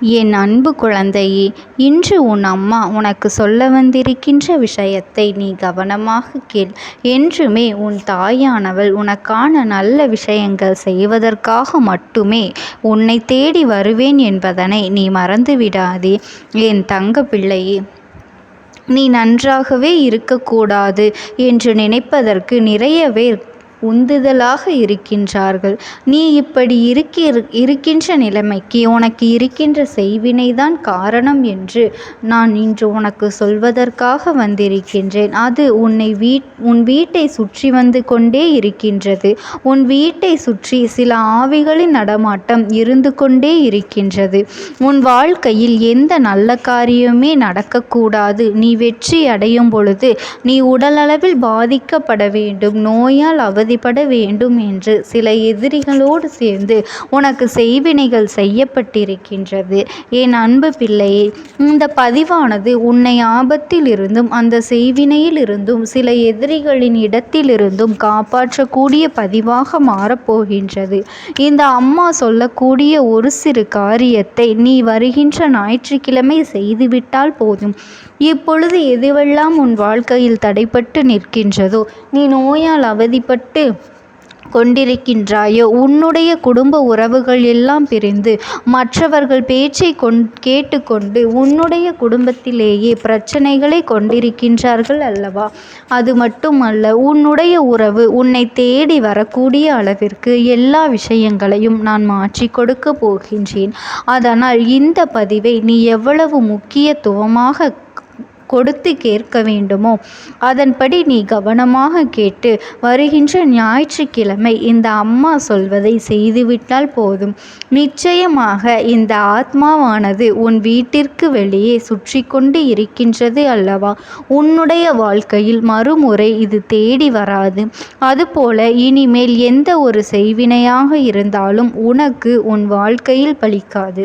என் அன்பு குழந்தையே இன்று உன் அம்மா உனக்கு சொல்ல வந்திருக்கின்ற விஷயத்தை நீ கவனமாக கேள். என்றுமே உன் தாயானவள் உனக்கான நல்ல விஷயங்கள் செய்வதற்காக மட்டுமே உன்னை தேடி வருவேன் என்பதனை நீ மறந்துவிடாதே. என் தங்க பிள்ளையே நீ நன்றாகவே இருக்கக்கூடாது என்று நினைப்பதற்கு நிறைய பேர் உந்துதலாக இருக்கின்றார்கள். நீ இப்படி இருக்கிற இருக்கின்ற நிலைமைக்கு உனக்கு இருக்கின்ற செய்வினைதான் காரணம் என்று நான் இன்று உனக்கு சொல்வதற்காக வந்திருக்கின்றேன். அது உன்னை வீட் உன் வீட்டை சுற்றி வந்து கொண்டே இருக்கின்றது. உன் வீட்டை சுற்றி சில ஆவிகளின் நடமாட்டம் இருந்து கொண்டே இருக்கின்றது. உன் வாழ்க்கையில் எந்த நல்ல காரியமே நடக்கக்கூடாது. நீ வெற்றி அடையும் பொழுது நீ உடலளவில் பாதிக்கப்பட வேண்டும். நோயால் அவதி அவதிப்பட வேண்டும் என்று சில எதிரிகளோடு சேர்ந்து உனக்கு செய்வினைகள் செய்யப்பட்டிருக்கின்றது. என் அன்பு பிள்ளையே இந்த பதிவானது உன்னை ஆபத்தில் இருந்தும் அந்த செய்வினையில் இருந்தும் சில எதிரிகளின் இடத்திலிருந்தும் காப்பாற்றக்கூடிய பதிவாக மாறப்போகின்றது. இந்த அம்மா சொல்லக்கூடிய ஒரு சிறு காரியத்தை நீ வருகின்ற ஞாயிற்றுக்கிழமை செய்துவிட்டால் போதும். இப்பொழுது எதுவெல்லாம் உன் வாழ்க்கையில் தடைப்பட்டு நிற்கின்றதோ நீ நோயால் அவதிப்பட்டு கொண்டிருக்கின்றாயோ? உன்னுடைய குடும்ப உறவுகள் எல்லாம் பிரிந்து மற்றவர்கள் பேச்சை கொண் கேட்டுக்கொண்டு உன்னுடைய குடும்பத்திலேயே பிரச்சனைகளை கொண்டிருக்கின்றார்கள் அல்லவா? அது மட்டுமல்ல உன்னுடைய உறவு உன்னை தேடி வரக்கூடிய அளவிற்கு எல்லா விஷயங்களையும் நான் மாற்றி கொடுக்க போகின்றேன். அதனால் இந்த பதிவை நீ எவ்வளவு முக்கியத்துவமாக கொடுத்து கேட்க வேண்டுமோ? அதன்படி நீ கவனமாக கேட்டு வருகின்ற ஞாயிற்றுக்கிழமை இந்த அம்மா சொல்வதை செய்துவிட்டால் போதும். நிச்சயமாக இந்த ஆத்மாவானது உன் வீட்டிற்கு வெளியே சுற்றி கொண்டு இருக்கின்றது அல்லவா? உன்னுடைய வாழ்க்கையில் மறுமுறை இது தேடி வராது. அதுபோல இனிமேல் எந்த ஒரு செய்வினையாக இருந்தாலும் உனக்கு உன் வாழ்க்கையில் பலிக்காது.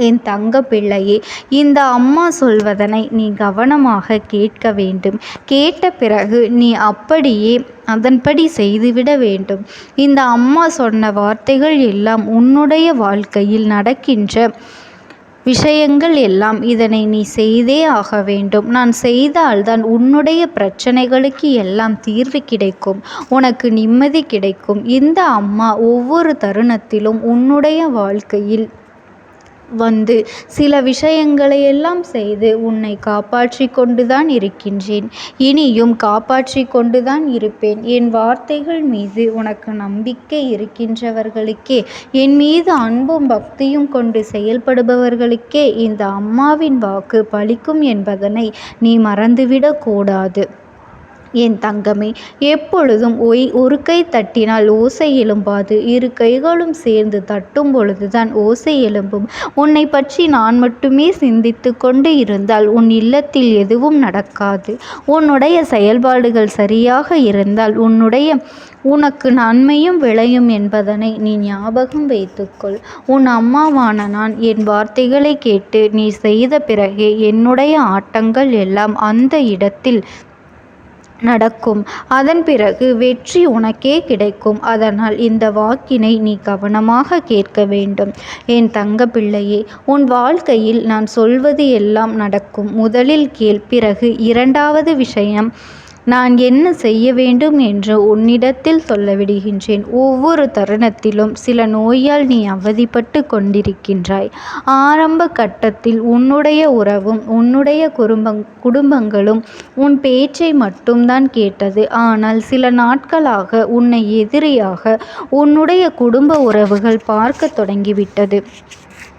என் தங்க பிள்ளையே இந்த அம்மா சொல்வதனை நீ கவனமாக கேட்க வேண்டும். கேட்ட பிறகு நீ அப்படியே அதன்படி செய்துவிட வேண்டும். இந்த அம்மா சொன்ன வார்த்தைகள் எல்லாம் உன்னுடைய வாழ்க்கையில் நடக்கின்ற விஷயங்கள் எல்லாம் இதனை நீ செய்தே ஆக வேண்டும். நான் செய்தால்தான் உன்னுடைய பிரச்சனைகளுக்கு எல்லாம் தீர்வு கிடைக்கும். உனக்கு நிம்மதி கிடைக்கும். இந்த அம்மா ஒவ்வொரு தருணத்திலும் உன்னுடைய வாழ்க்கையில் வந்து சில விஷயங்களை எல்லாம் செய்து உன்னை காப்பாற்றி கொண்டுதான் இருக்கின்றேன். இனியும் காப்பாற்றி கொண்டுதான் இருப்பேன். என் வார்த்தைகள் மீது உனக்கு நம்பிக்கை இருக்கின்றவர்களுக்கே என் மீது அன்பும் பக்தியும் கொண்டு செயல்படுபவர்களுக்கே இந்த அம்மாவின் வாக்கு பலிக்கும் என்பதனை நீ மறந்துவிடக் கூடாது. என் தங்கமே எப்பொழுதும் ஒய் ஒரு கை தட்டினால் ஓசை எழும்பாது. இரு கைகளும் சேர்ந்து தட்டும் பொழுதுதான் ஓசை எழும்பும். உன்னை பற்றி நான் மட்டுமே சிந்தித்து கொண்டு இருந்தால் உன் இல்லத்தில் எதுவும் நடக்காது. உன்னுடைய செயல்பாடுகள் சரியாக இருந்தால் உன்னுடைய உனக்கு நன்மையும் விளையும் என்பதனை நீ ஞாபகம் வைத்துக்கொள். உன் அம்மாவான நான் என் வார்த்தைகளை கேட்டு நீ செய்த பிறகே என்னுடைய ஆட்டங்கள் எல்லாம் அந்த இடத்தில் நடக்கும். அதன் பிறகு வெற்றி உனக்கே கிடைக்கும். அதனால் இந்த வாக்கினை நீ கவனமாக கேட்க வேண்டும். என் தங்க பிள்ளையே உன் வாழ்க்கையில் நான் சொல்வது எல்லாம் நடக்கும். முதலில் கேள். பிறகு இரண்டாவது விஷயம் நான் என்ன செய்ய வேண்டும் என்று உன்னிடத்தில் சொல்ல விடுகின்றேன் ஒவ்வொரு தருணத்திலும் சில நோயால் நீ அவதிப்பட்டு கொண்டிருக்கின்றாய். ஆரம்ப கட்டத்தில் உன்னுடைய உறவும் உன்னுடைய குடும்பங் குடும்பங்களும் உன் பேச்சை மட்டும்தான் கேட்டது. ஆனால் சில நாட்களாக உன்னை எதிரியாக உன்னுடைய குடும்ப உறவுகள் பார்க்க தொடங்கிவிட்டது.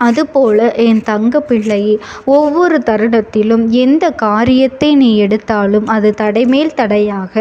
அதுபோல என் தங்க பிள்ளையே ஒவ்வொரு தருணத்திலும் எந்த காரியத்தை நீ எடுத்தாலும் அது தடைமேல் தடையாக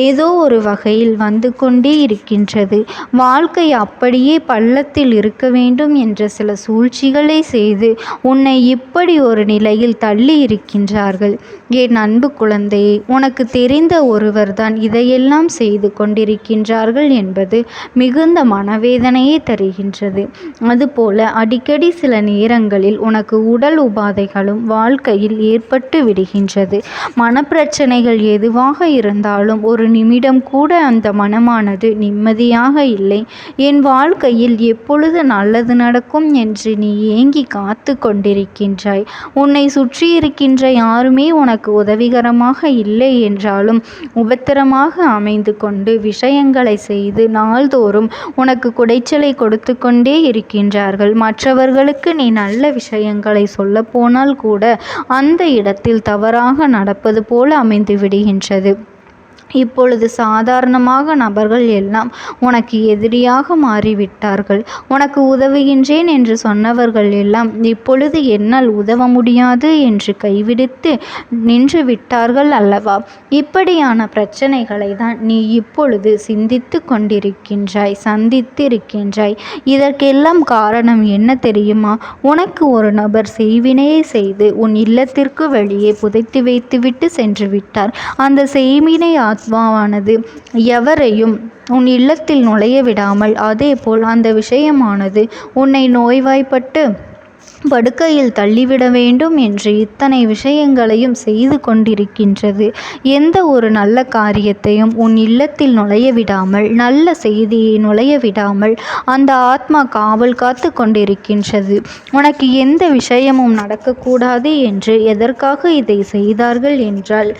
ஏதோ ஒரு வகையில் வந்து கொண்டே இருக்கின்றது. வாழ்க்கை அப்படியே பள்ளத்தில் இருக்க வேண்டும் என்ற சில சூழ்ச்சிகளை செய்து உன்னை இப்படி ஒரு நிலையில் தள்ளி இருக்கின்றார்கள். என் அன்பு குழந்தையே உனக்கு தெரிந்த ஒருவர்தான் இதையெல்லாம் செய்து கொண்டிருக்கின்றார்கள் என்பது மிகுந்த மனவேதனையை தருகின்றது. அதுபோல அடிக்கடி சில நேரங்களில் உனக்கு உடல் உபாதைகளும் வாழ்க்கையில் ஏற்பட்டு விடுகின்றது. மனப்பிரச்சனைகள் எதுவாக இருந்தாலும் ஒரு நிமிடம் கூட அந்த மனமானது நிம்மதியாக இல்லை. என் வாழ்க்கையில் எப்பொழுது நல்லது நடக்கும் என்று நீ ஏங்கி காத்து கொண்டிருக்கின்றாய். உன்னை சுற்றியிருக்கின்ற யாருமே உனக்கு உதவிகரமாக இல்லை என்றாலும் உபத்திரமாக அமைந்து கொண்டு விஷயங்களை செய்து நாள்தோறும் உனக்கு குடைச்சலை கொடுத்து கொண்டே இருக்கின்றார்கள். அவர்களுக்கு நீ நல்ல விஷயங்களை சொல்லப்போனால் கூட அந்த இடத்தில் தவறாக நடப்பது போல அமைந்து விடுகின்றது. இப்பொழுது சாதாரணமாக நபர்கள் எல்லாம் உனக்கு எதிரியாக மாறிவிட்டார்கள். உனக்கு உதவுகின்றேன் என்று சொன்னவர்கள் எல்லாம் இப்பொழுது என்னால் உதவ முடியாது என்று கைவிடுத்து நின்று விட்டார்கள் அல்லவா? இப்படியான பிரச்சனைகளை தான் நீ இப்பொழுது சிந்தித்து கொண்டிருக்கின்றாய் சந்தித்திருக்கின்றாய். இதற்கெல்லாம் காரணம் என்ன தெரியுமா? உனக்கு ஒரு நபர் செய்வினையை செய்து உன் இல்லத்திற்கு வெளியே புதைத்து வைத்துவிட்டு சென்று விட்டார். அந்த செய்வினை ஆத்மாவானது எவரையும் உன் இல்லத்தில் நுழைய விடாமல் அதேபோல் அந்த விஷயமானது உன்னை நோய்வாய்ப்பட்டு படுக்கையில் தள்ளிவிட வேண்டும் என்று இத்தனை விஷயங்களையும் செய்து கொண்டிருக்கின்றது. எந்த ஒரு நல்ல காரியத்தையும் உன் இல்லத்தில் நுழைய விடாமல் நல்ல செய்தியை நுழைய விடாமல் அந்த ஆத்மா காவல் காத்து கொண்டிருக்கின்றது. உனக்கு எந்த விஷயமும் நடக்கக்கூடாது என்று எதற்காக இதை செய்தார்கள் என்றால்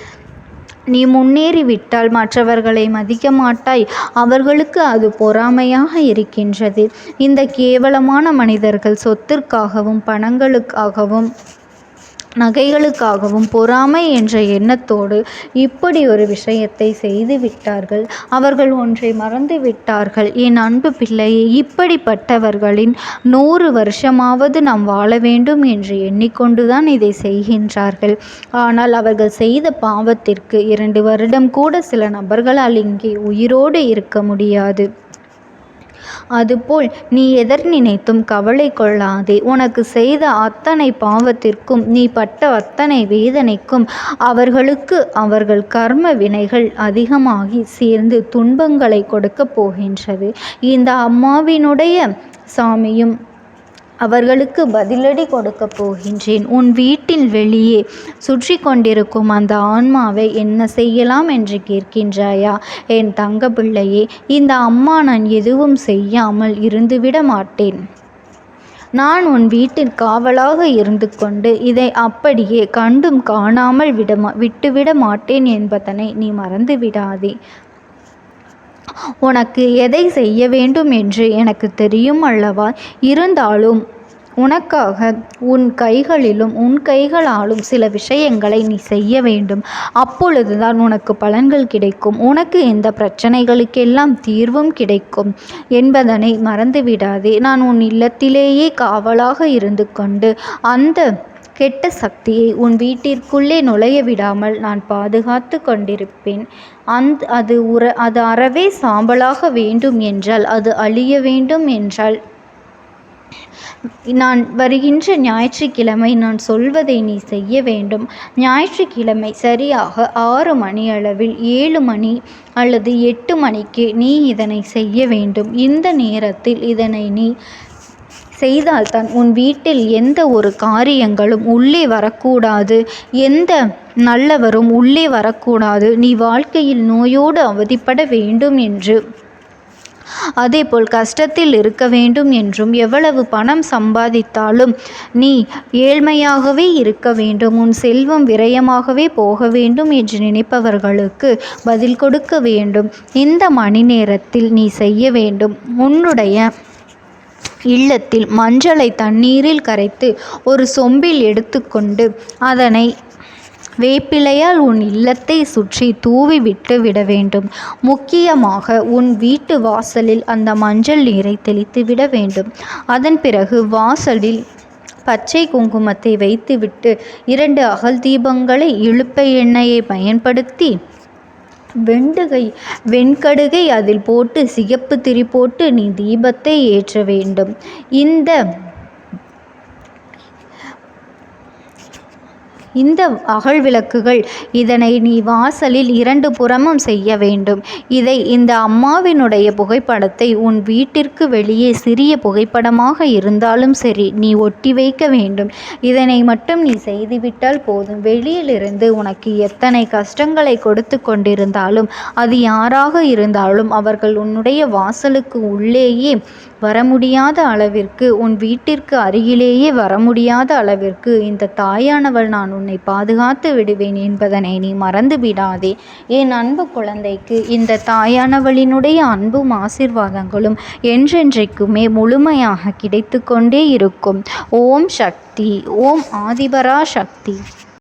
நீ முன்னேறிவிட்டால் மற்றவர்களை மதிக்க மாட்டாய் அவர்களுக்கு அது பொறாமையாக இருக்கின்றது. இந்த கேவலமான மனிதர்கள் சொத்திற்காகவும் பணங்களுக்காகவும் நகைகளுக்காகவும் பொறாமை என்ற எண்ணத்தோடு இப்படி ஒரு விஷயத்தை செய்து விட்டார்கள். அவர்கள் ஒன்றை மறந்து விட்டார்கள். என் அன்பு பிள்ளையே இப்படிப்பட்டவர்களின் நூறு வருஷமாவது நாம் வாழ வேண்டும் என்று எண்ணிக்கொண்டுதான் இதை செய்கின்றார்கள். ஆனால் அவர்கள் செய்த பாவத்திற்கு இரண்டு வருடம் கூட சில நபர்களால் இங்கே உயிரோடு இருக்க முடியாது. அதுபோல் நீ எதர் நினைத்தும் கவலை கொள்ளாதே. உனக்கு செய்த அத்தனை பாவத்திற்கும் நீ பட்ட அத்தனை வேதனைக்கும் அவர்களுக்கு அவர்கள் கர்ம வினைகள் அதிகமாகி சேர்ந்து துன்பங்களை கொடுக்கப் போகின்றது. இந்த அம்மாவினுடைய சாமியும் அவர்களுக்கு பதிலடி கொடுக்கப் போகின்றேன். உன் வீட்டில் வெளியே சுற்றி கொண்டிருக்கும் அந்த ஆன்மாவை என்ன செய்யலாம் என்று கேட்கின்றாயா? என் தங்க பிள்ளையே இந்த அம்மா நான் எதுவும் செய்யாமல் இருந்துவிட மாட்டேன். நான் உன் வீட்டில் காவலாக இருந்து கொண்டு இதை அப்படியே கண்டும் காணாமல் விடமா விட்டுவிட மாட்டேன் என்பதனை நீ மறந்து விடாதே உனக்கு எதை செய்ய வேண்டும் என்று எனக்கு தெரியும் அல்லவா? இருந்தாலும் உனக்காக உன் கைகளிலும் உன் கைகளாலும் சில விஷயங்களை நீ செய்ய வேண்டும். அப்பொழுதுதான் உனக்கு பலன்கள் கிடைக்கும். உனக்கு இந்த பிரச்சனைகளுக்கெல்லாம் தீர்வும் கிடைக்கும் என்பதனை மறந்துவிடாதே. நான் உன் இல்லத்திலேயே காவலாக இருந்து கொண்டு அந்த கெட்ட சக்தியை உன் வீட்டிற்குள்ளே நுழைய விடாமல் நான் பாதுகாத்து கொண்டிருப்பேன். அந்த அது உற அது அறவே சாம்பலாக வேண்டும் என்றால் அது அழிய வேண்டும் என்றால். நான் வருகின்ற ஞாயிற்றுக்கிழமை நான் சொல்வதை நீ செய்ய வேண்டும். ஞாயிற்றுக்கிழமை சரியாக ஆறு மணி அளவில் ஏழு மணி அல்லது எட்டு மணிக்கு நீ இதனை செய்ய வேண்டும். இந்த நேரத்தில் இதனை நீ செய்தால்தான் உன் வீட்டில் எந்த ஒரு காரியங்களும் உள்ளே வரக்கூடாது. எந்த நல்லவரும் உள்ளே வரக்கூடாது. நீ வாழ்க்கையில் நோயோடு அவதிப்பட வேண்டும் என்று. அதேபோல் கஷ்டத்தில் இருக்க வேண்டும் என்றும் எவ்வளவு பணம் சம்பாதித்தாலும் நீ ஏழ்மையாகவே இருக்க வேண்டும். உன் செல்வம் விரயமாகவே போக வேண்டும் என்று நினைப்பவர்களுக்கு பதில் கொடுக்க வேண்டும். இந்த மணி நேரத்தில் நீ செய்ய வேண்டும். உன்னுடைய இல்லத்தில் மஞ்சளை தண்ணீரில் கரைத்து ஒரு சொம்பில் எடுத்துக்கொண்டு அதனை வேப்பிலையால் உன் இல்லத்தை சுற்றி தூவி விட்டு விட வேண்டும். முக்கியமாக உன் வீட்டு வாசலில் அந்த மஞ்சள் நீரை தெளித்து விட வேண்டும். அதன் பிறகு வாசலில் பச்சை குங்குமத்தை வைத்துவிட்டு இரண்டு அகல் தீபங்களை இழுப்பை எண்ணெயை பயன்படுத்தி வெண்டுகை. வெண்கடுகை அதில் போட்டு சிகப்பு திரி போட்டு நீ தீபத்தை ஏற்ற வேண்டும். இந்த இந்த அகல் விளக்குகள் இதனை நீ வாசலில் இரண்டு புறமும் செய்ய வேண்டும். இதை இந்த அம்மாவினுடைய புகைப்படத்தை உன் வீட்டிற்கு வெளியே சிறிய புகைப்படமாக இருந்தாலும் சரி நீ ஒட்டி வைக்க வேண்டும். இதனை மட்டும் நீ செய்துவிட்டால் போதும். வெளியிலிருந்து உனக்கு எத்தனை கஷ்டங்களை கொடுத்து கொண்டிருந்தாலும் அது யாராக இருந்தாலும் அவர்கள் உன்னுடைய வாசலுக்கு உள்ளேயே வர முடியாத அளவிற்கு உன் வீட்டிற்கு அருகிலேயே வர முடியாத அளவிற்கு இந்த தாயானவள் நான் உன்னை பாதுகாத்து விடுவேன் என்பதனை நீ மறந்து விடாதே. என் அன்பு குழந்தைக்கு இந்த தாயானவளினுடைய அன்பும் ஆசிர்வாதங்களும் என்றென்றைக்குமே முழுமையாக கிடைத்து கொண்டே இருக்கும். ஓம் சக்தி ஓம் ஆதிபரா சக்தி